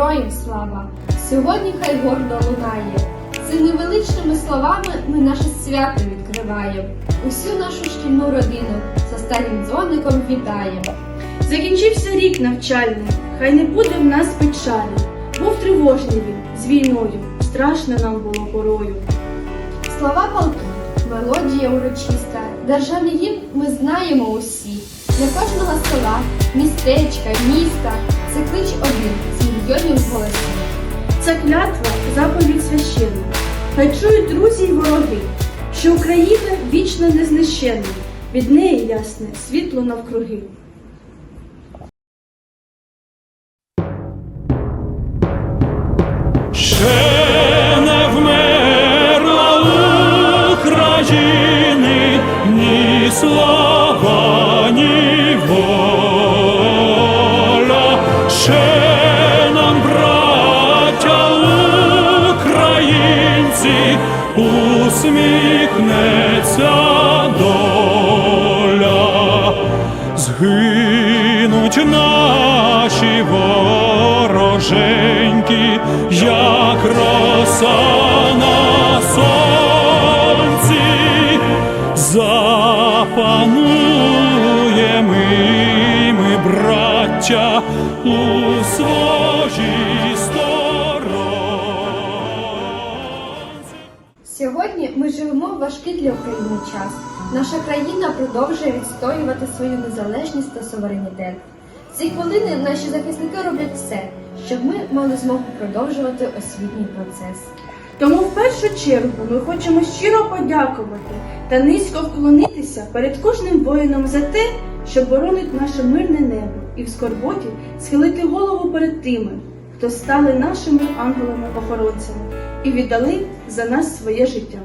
Героям слава! Сьогодні хай гордо лунає. Цими величними словами ми наше свято відкриваємо. Усю нашу шкільну родину з останнім дзвоником вітаємо. Закінчився рік навчальний, хай не буде в нас печалі. Був тривожний він з війною, страшно нам було порою. Слова полки, мелодія урочиста, державний гімн ми знаємо усі. Для кожного села, містечка, міста це клич один з голосом. Ця клятва заповідь священна. Хай чують друзі й вороги, що Україна вічно незнищенна, від неї ясне світло навкруги. Усміхнеться час. Наша країна продовжує відстоювати свою незалежність та суверенітет. В ці хвилини наші захисники роблять все, щоб ми мали змогу продовжувати освітній процес. Тому в першу чергу ми хочемо щиро подякувати та низько вклонитися перед кожним воїном за те, що боронить наше мирне небо, і в скорботі схилити голову перед тими, хто стали нашими ангелами-охоронцями і віддали за нас своє життя.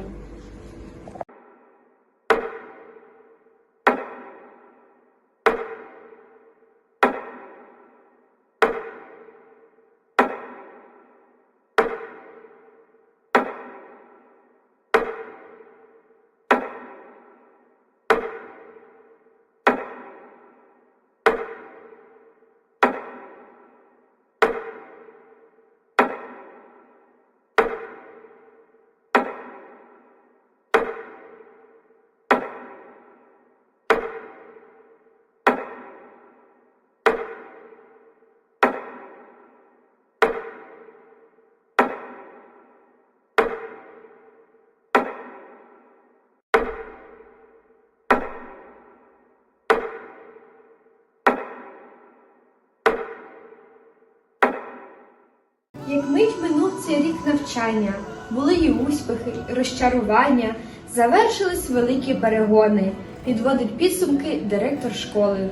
Як мить минув цей рік навчання, були і успіхи, і розчарування, завершились великі перегони, підводить підсумки директор школи.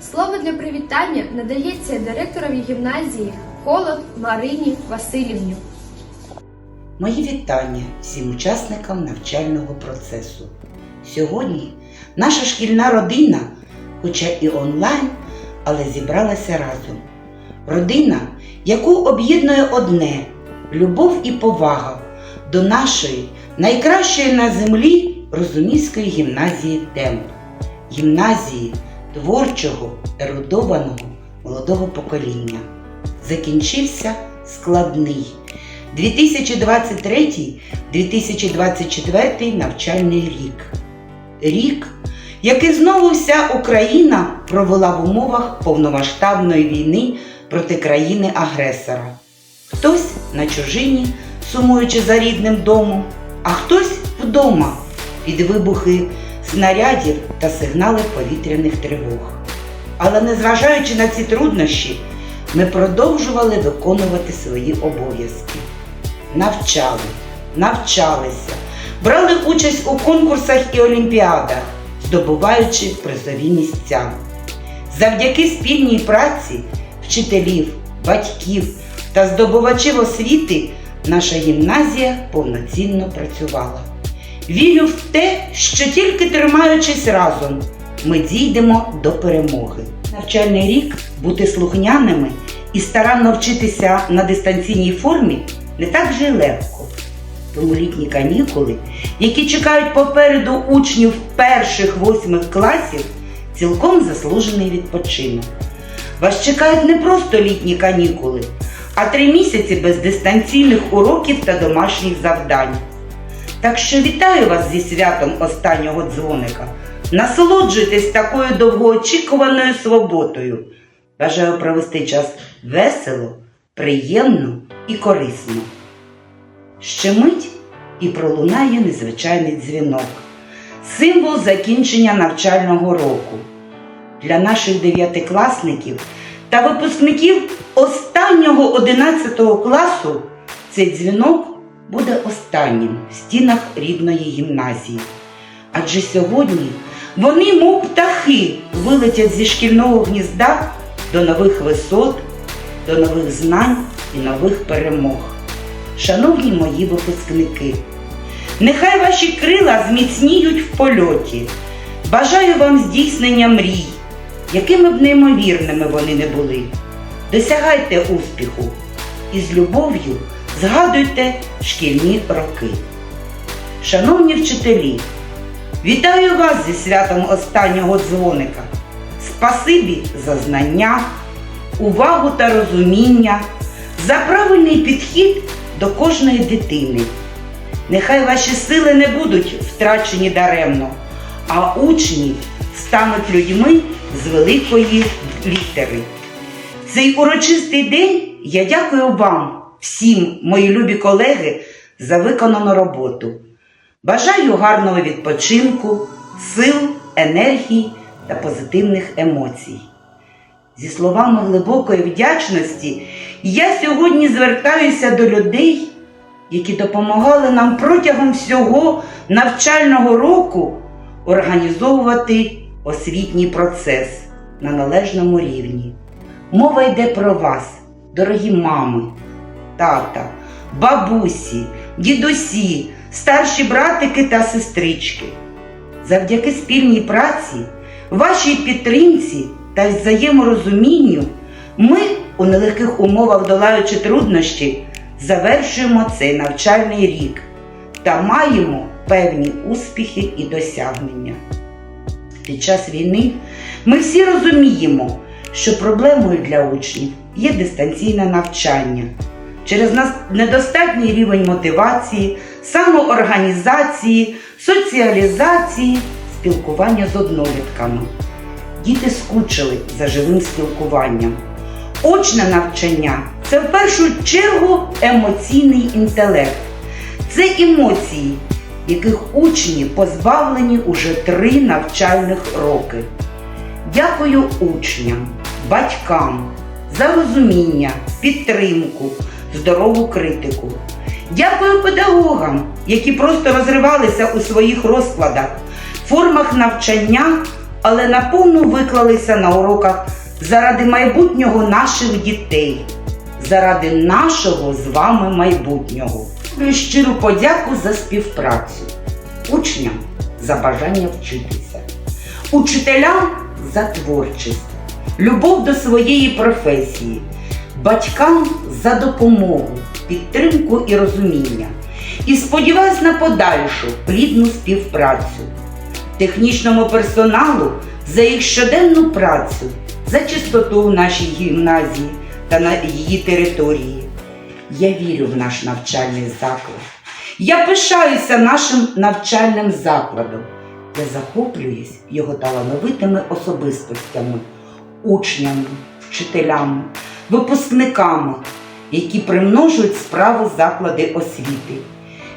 Слово для привітання надається директорові гімназії Холод Марині Васильівні. Мої вітання всім учасникам навчального процесу. Сьогодні наша шкільна родина, хоча і онлайн, але зібралася разом. Родина, яку об'єднує одне любов і повага до нашої найкращої на землі Розумівської гімназії Темп, гімназії творчого, ерудованого молодого покоління. Закінчився складний 2023-2024 навчальний рік. Рік, який знову вся Україна провела в умовах повномасштабної війни проти країни-агресора. Хтось на чужині, сумуючи за рідним домом, а хтось вдома під вибухи снарядів та сигнали повітряних тривог. Але незважаючи на ці труднощі, ми продовжували виконувати свої обов'язки. Навчали, навчалися, брали участь у конкурсах і олімпіадах, здобуваючи призові місця. Завдяки спільній праці вчителів, батьків та здобувачів освіти наша гімназія повноцінно працювала. Вірю в те, що тільки тримаючись разом, ми дійдемо до перемоги. Навчальний рік бути слухняними і старанно вчитися на дистанційній формі не так вже й легко. Тому літні канікули, які чекають попереду учнів перших восьмих класів, цілком заслужений відпочинок. Вас чекають не просто літні канікули, а три місяці без дистанційних уроків та домашніх завдань. Так що вітаю вас зі святом останнього дзвоника. Насолоджуйтесь такою довгоочікуваною свободою. Бажаю провести час весело, приємно і корисно. Ще мить і пролунає незвичайний дзвінок, символ закінчення навчального року. Для наших дев'ятикласників та випускників останнього 11 класу цей дзвінок буде останнім в стінах рідної гімназії. Адже сьогодні вони, мов птахи, вилетять зі шкільного гнізда до нових висот, до нових знань і нових перемог. Шановні мої випускники, нехай ваші крила зміцніють в польоті. Бажаю вам здійснення мрій, якими б неймовірними вони не були. Досягайте успіху і з любов'ю згадуйте шкільні роки. Шановні вчителі, вітаю вас зі святом останнього дзвоника. Спасибі за знання, увагу та розуміння, за правильний підхід до кожної дитини. Нехай ваші сили не будуть втрачені даремно, а учні стануть людьми з великої літери. Цей урочистий день я дякую вам, всім, мої любі колеги, за виконану роботу. Бажаю гарного відпочинку, сил, енергії та позитивних емоцій. Зі словами глибокої вдячності я сьогодні звертаюся до людей, які допомагали нам протягом всього навчального року організовувати освітній процес на належному рівні. Мова йде про вас, дорогі мами, тата, бабусі, дідусі, старші братики та сестрички. Завдяки спільній праці, вашій підтримці та взаєморозумінню ми у нелегких умовах, долаючи труднощі, завершуємо цей навчальний рік та маємо певні успіхи і досягнення. Під час війни ми всі розуміємо, що проблемою для учнів є дистанційне навчання через недостатній рівень мотивації, самоорганізації, соціалізації, спілкування з однолітками. Діти скучили за живим спілкуванням. Очне навчання це в першу чергу емоційний інтелект. Це емоції, яких учні позбавлені уже три навчальних роки. Дякую учням, батькам за розуміння, підтримку, здорову критику. Дякую педагогам, які просто розривалися у своїх розкладах, формах навчання, але наповну виклалися на уроках заради майбутнього наших дітей, заради нашого з вами майбутнього. Висловлюю щиру подяку за співпрацю, учням за бажання вчитися, учителям за творчість, любов до своєї професії, батькам за допомогу, підтримку і розуміння. І сподіваюсь на подальшу плідну співпрацю, технічному персоналу за їх щоденну працю, за чистоту в нашій гімназії та на її території. Я вірю в наш навчальний заклад. Я пишаюся нашим навчальним закладом. Я захоплююсь його талановитими особистостями, учнями, вчителями, випускниками, які примножують справу заклади освіти.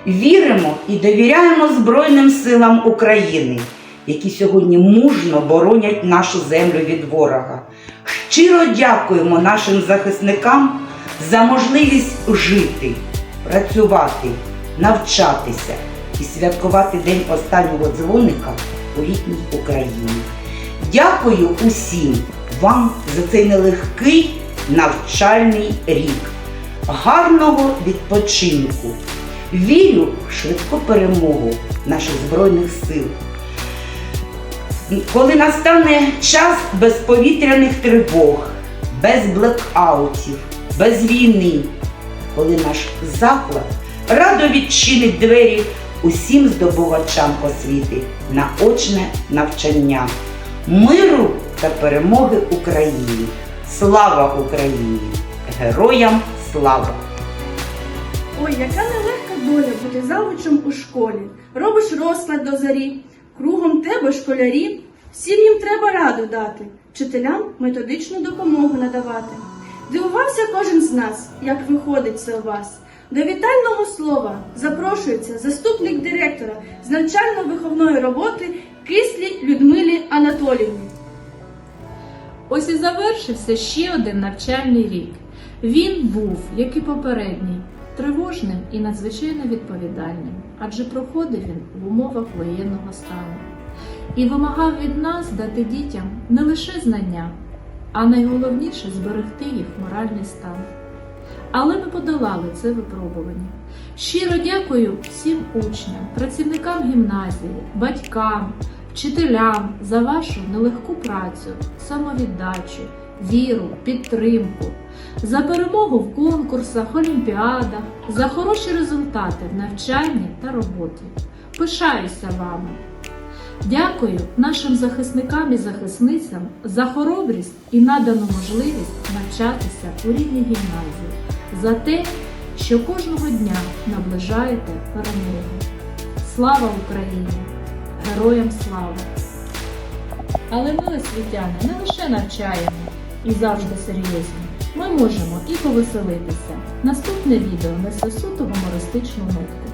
Віримо і довіряємо Збройним силам України, які сьогодні мужно боронять нашу землю від ворога. Щиро дякуємо нашим захисникам за можливість жити, працювати, навчатися і святкувати День останнього дзвоника у літній Україні. Дякую усім вам за цей нелегкий навчальний рік. Гарного відпочинку! Вірю в швидку перемогу наших Збройних сил. Коли настане час без повітряних тривог, без блекаутів, без війни, коли наш заклад радо відчинить двері усім здобувачам освіти на очне навчання, миру та перемоги Україні. Слава Україні! Героям слава! Ой, яка нелегка доля бути завучем у школі. Робиш розклад до зарі, кругом тебе школярі. Всім їм треба раду дати, вчителям методичну допомогу надавати. Дивувався кожен з нас, як виходить це у вас. До вітального слова запрошується заступник директора з навчально-виховної роботи Кислі Людмилі Анатоліївні. Ось і завершився ще один навчальний рік. Він був, як і попередній, тривожним і надзвичайно відповідальним, адже проходив він в умовах воєнного стану і вимагав від нас дати дітям не лише знання, а найголовніше зберегти їх моральний стан. Але ми подолали це випробування. Щиро дякую всім учням, працівникам гімназії, батькам, вчителям за вашу нелегку працю, самовіддачу, віру, підтримку, за перемогу в конкурсах, олімпіадах, за хороші результати в навчанні та роботі. Пишаюся вами. Дякую нашим захисникам і захисницям за хоробрість і надану можливість навчатися у рідній гімназії, за те, що кожного дня наближаєте перемогу. Слава Україні! Героям слава! Але ми, освітяни, не лише навчаємо і завжди серйозні. Ми можемо і повеселитися. Наступне відео несе суто гумористичну нотку.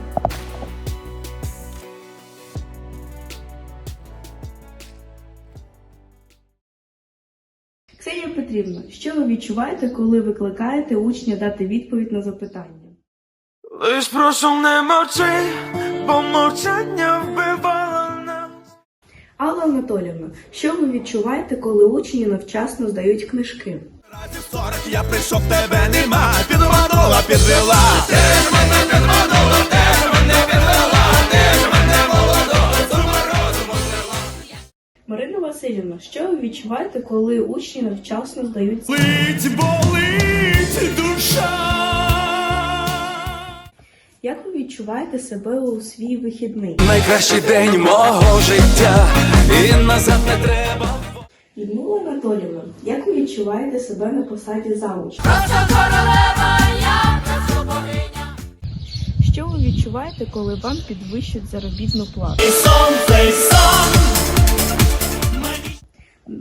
Ксенія що ви відчуваєте, коли викликаєте учня дати відповідь на запитання? Лиш прошу не мовчи, бо мовчання вбивало нас. Алла Анатолівна, що ви відчуваєте, коли учні невчасно здають книжки? Разів сорок я прийшов, тебе нема, підманула, підвела. Ти мене підманула, ти Васильівна, що ви відчуваєте, коли учні невчасно здають Болить, болить душа. Як ви відчуваєте себе у свій вихідний? Найкращий день мого життя, і назад не треба. Людмила Анатолівна, як ви відчуваєте себе на посаді завуча? Що ви відчуваєте, коли вам підвищують заробітну плату?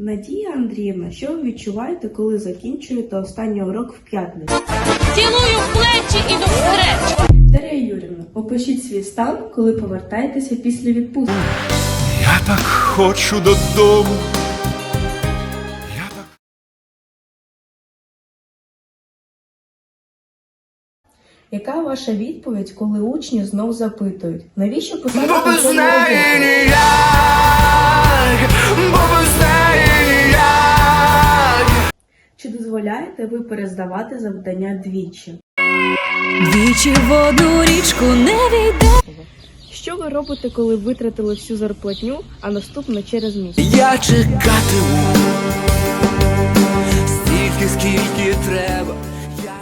Надія Андріївна, що ви відчуваєте, коли закінчуєте останній урок в п'ятницю? Цілую в плечі і до встречі. Дар'я Юрівна, опишіть свій стан, коли повертаєтеся після відпустки. Я так хочу додому. Я так Яка ваша відповідь, коли учні знов запитують, навіщо писати Бо Чи дозволяєте ви перездавати завдання двічі? Двічі в одну річку не війде. Що ви робите, коли витратили всю зарплатню, а наступно через місяць? Я чекатиму стільки, скільки треба. Я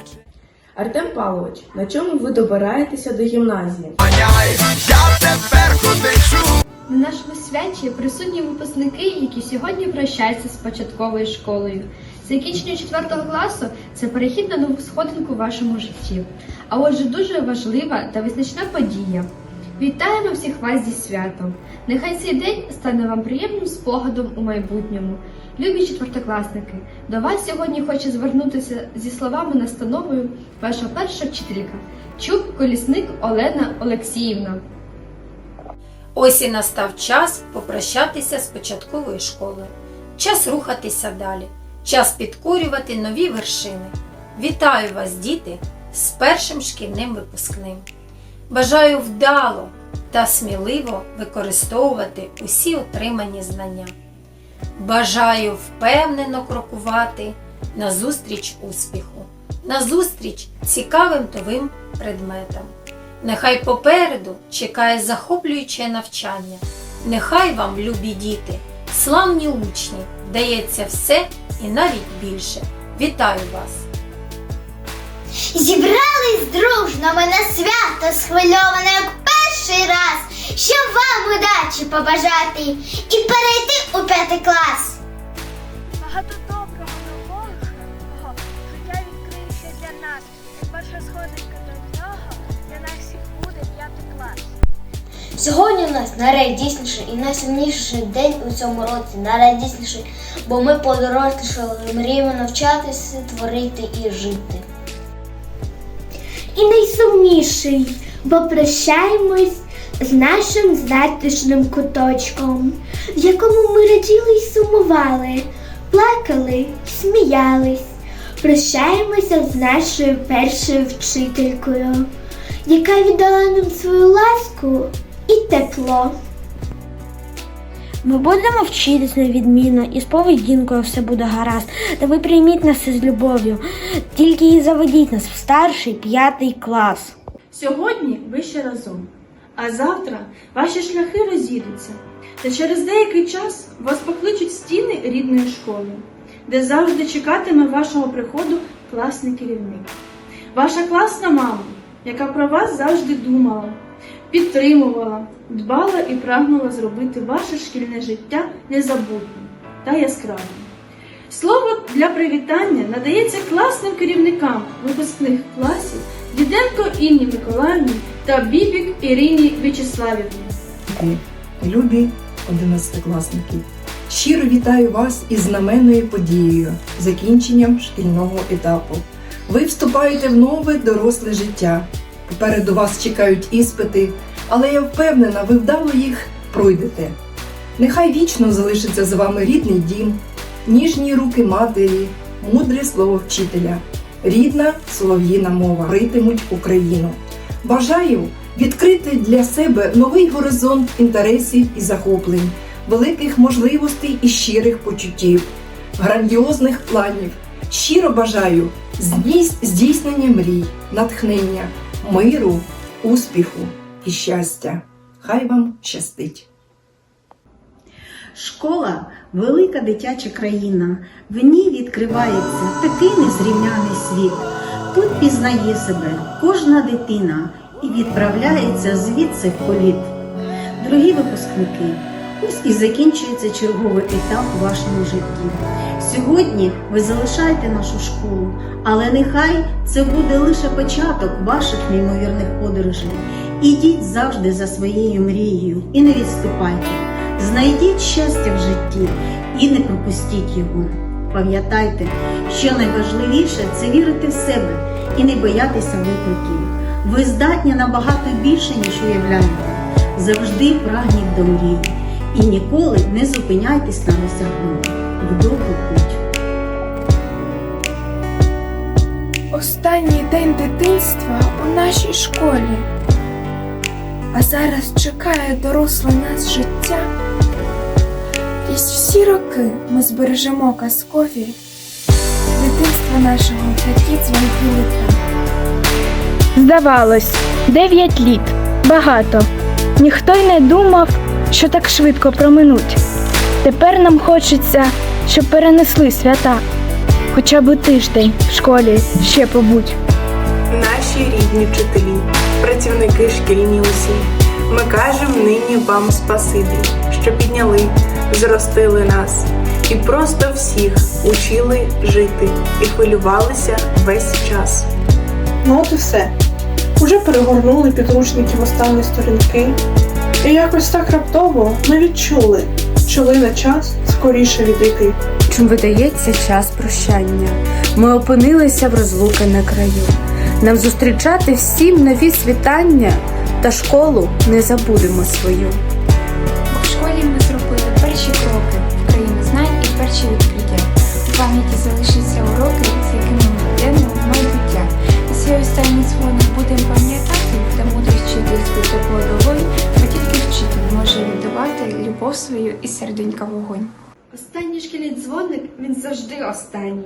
Артем Павлович, на чому ви добираєтеся до гімназії? я тепер ходичу. На нашому святі присутні випускники, які сьогодні прощаються з початковою школою. Закінчення 4 класу це перехід на нову сходинку в вашому житті. А отже, дуже важлива та визначна подія. Вітаємо всіх вас зі святом! Нехай цей день стане вам приємним спогадом у майбутньому. Любі четвертокласники, до вас сьогодні хочу звернутися зі словами настановою ваша перша вчителька Чуб Колісник Олена Олексіївна. Ось і настав час попрощатися з початковою школою. Час рухатися далі, час підкорювати нові вершини. Вітаю вас, діти, з першим шкільним випускним. Бажаю вдало та сміливо використовувати усі отримані знання. Бажаю впевнено крокувати назустріч успіху, назустріч цікавим новим предметам. Нехай попереду чекає захоплююче навчання. Нехай вам, любі діти, славні учні, вдається все і навіть більше. Вітаю вас! Зібрались дружно ми на свято схвильоване як перший раз, щоб вам удачі побажати і перейти у п'ятий клас. Сьогодні у нас найрадісніший і найсильніший день у цьому році. Найрадісніший, бо ми подорослішали, мріємо навчатися, творити і жити. І найсумніший, бо прощаємось з нашим затишним куточком, в якому ми раділи й сумували, плакали, сміялись. Прощаємося з нашою першою вчителькою, яка віддала нам свою ласку і тепло. Ми будемо вчитися відмінно і з поведінкою все буде гаразд. Та ви прийміть нас із любов'ю. Тільки і заведіть нас в старший п'ятий клас. Сьогодні ви ще разом, а завтра ваші шляхи розійдуться, та через деякий час вас покличуть стіни рідної школи, де завжди чекатиме вашого приходу класний керівник. Ваша класна мама, яка про вас завжди думала, підтримувала, дбала і прагнула зробити ваше шкільне життя незабутнім та яскравим. Слово для привітання надається класним керівникам випускних класів Діденко Інні Миколаївні та Бібік Ірині В'ячеславівні. Любі одинадцятикласники, щиро вітаю вас із знаменною подією, закінченням шкільного етапу. Ви вступаєте в нове доросле життя. Попереду вас чекають іспити, але я впевнена, ви вдало їх пройдете. Нехай вічно залишиться з вами рідний дім, ніжні руки матері, мудре слово вчителя, рідна солов'їна мова ритимуть Україну. Бажаю відкрити для себе новий горизонт інтересів і захоплень, великих можливостей і щирих почуттів, грандіозних планів. Щиро бажаю здійс- здійснення мрій, натхнення, миру, успіху і щастя. Хай вам щастить! Школа велика дитяча країна. В ній відкривається такий незрівняний світ. Тут пізнає себе кожна дитина і відправляється звідси в політ. Дорогі випускники, ось і закінчується черговий етап у вашому житті. Сьогодні ви залишаєте нашу школу, але нехай це буде лише початок ваших неймовірних подорожей. Ідіть завжди за своєю мрією і не відступайте. Знайдіть щастя в житті і не пропустіть його. Пам'ятайте, що найважливіше це вірити в себе і не боятися викликів. Ви здатні набагато більше, ніж уявляєте. Завжди прагніть до мрії і ніколи не зупиняйтесь на досягненні. В довгу путь. Останній день дитинства у нашій школі. А зараз чекає доросле нас життя. Крізь всі роки ми збережемо казкові дитинства нашого такі дзвінки літа. Здавалось, дев'ять літ багато. Ніхто й не думав, що так швидко проминуть. Тепер нам хочеться, щоб перенесли свята. Хоча б тиждень в школі ще побудь. Наші рідні вчителі, працівники шкільні усі. Ми кажемо нині вам спасибі, що підняли, зростили нас і просто всіх учили жити і хвилювалися весь час. Ну от і все. Уже перегорнули підручники в останні сторінки. І якось так раптово ми відчули, що лине час скоріше відійти. Чим видається час прощання. Ми опинилися в розлуки на краю. Нам зустрічати всім нові світання, та школу не забудемо свою. В школі ми зробили перші кроки в країну знань і перші відкриття. У пам'яті залишаться уроки, з якими ми йдемо в майбуття. І свій останній дзвоник будемо пам'ятати, та мудрість вчительською тепло бо тільки вчитель може віддавати любов свою і серденька вогонь. Останній шкільний дзвоник він завжди останній.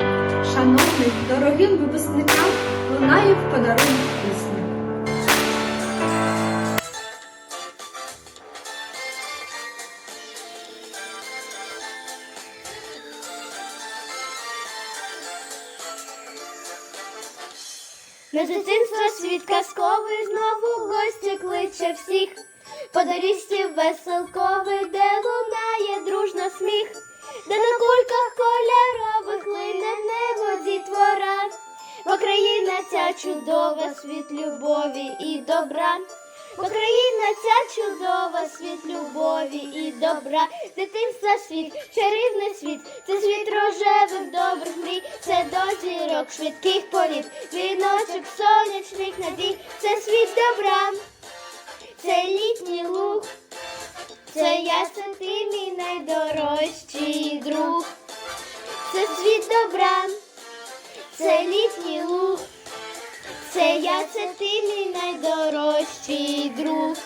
Шановним, дорогим випускникам лунає в подарунок пісня. На дитинство світ казковий знову гості кличе всіх. Подорістів веселковий, де лунає дружно сміх, де на кульках кольорових лине небо дітвора, бо країна ця чудова, світ любові і добра. Україна ця чудова, світ любові і добра, дитинства світ, чарівний світ, це світ рожевих добрих мрій, це до зірок швидких політ, віночок сонячних надій, це світ добра, це літній луг, це я, це ти мій найдорожчий друг, це світ добра, це літній луг. Це я, це ти мій найдорожчий друг.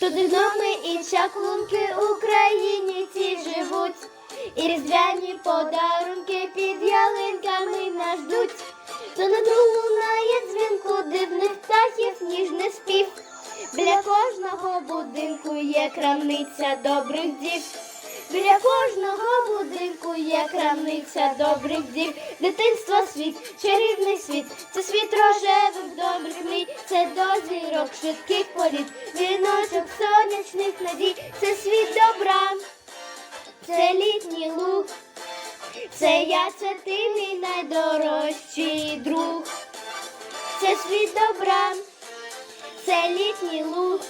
Тут гноми і чаклунки Україні ці живуть, і різдвяні подарунки під ялинками нас ждуть. То на другу лунає дзвінку дивних птахів ніжний спів. Біля кожного будинку є крамниця добрих дів. Біля кожного будинку є крамниця добрих дів. Дитинство світ, чарівний світ, це світ рожевих добрих мрій, це до зірок швидких політ, віночок сонячних надій, це світ добра, це луг, це я, це ти мій найдорожчий друг, це світ добра, це літній луг.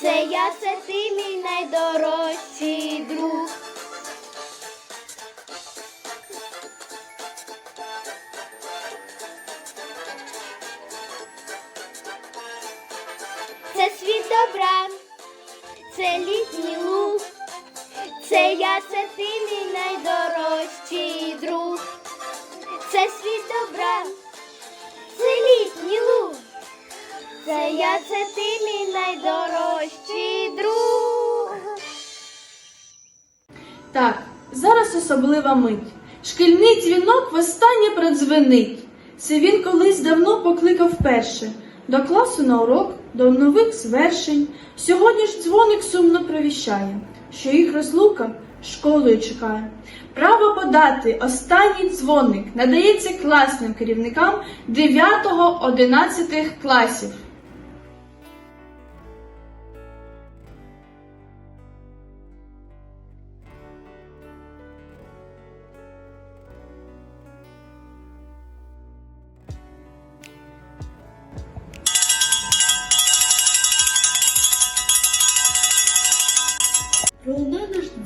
Це я, це ти мій найдорожчий друг. Це світ добра, це літній луг. Це я, це ти мій найдорожчий друг. Це світ добра, це літній луг. Це я, це ти мій найдорожчий друг. Так, зараз особлива мить. Шкільний дзвінок востаннє продзвенить. Це він колись давно покликав перше. До класу на урок, до нових звершень. Сьогодні ж дзвоник сумно провіщає, що їх розлука школою чекає. Право подати останній дзвоник надається класним керівникам 9-11 класів.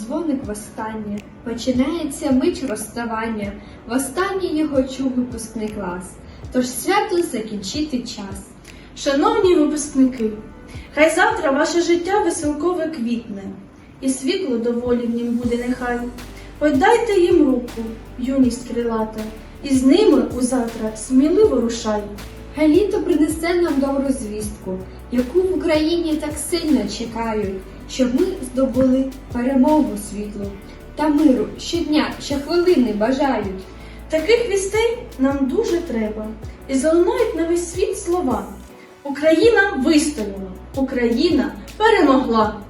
Дзвоник востаннє, починається мить розставання, востаннє його чув випускний клас, тож свято закінчити час. Шановні випускники, хай завтра ваше життя веселкове квітне, і світло доволі в нім буде нехай. Подайте їм руку, юність крилата, і з ними у завтра сміливо рушай. Хай літо принесе нам добру звістку, яку в Україні так сильно чекають, щоб ми здобули перемогу світлу та миру щодня, щохвилини бажають. Таких вістей нам дуже треба, і залунають на весь світ слова. Україна вистояла, Україна перемогла.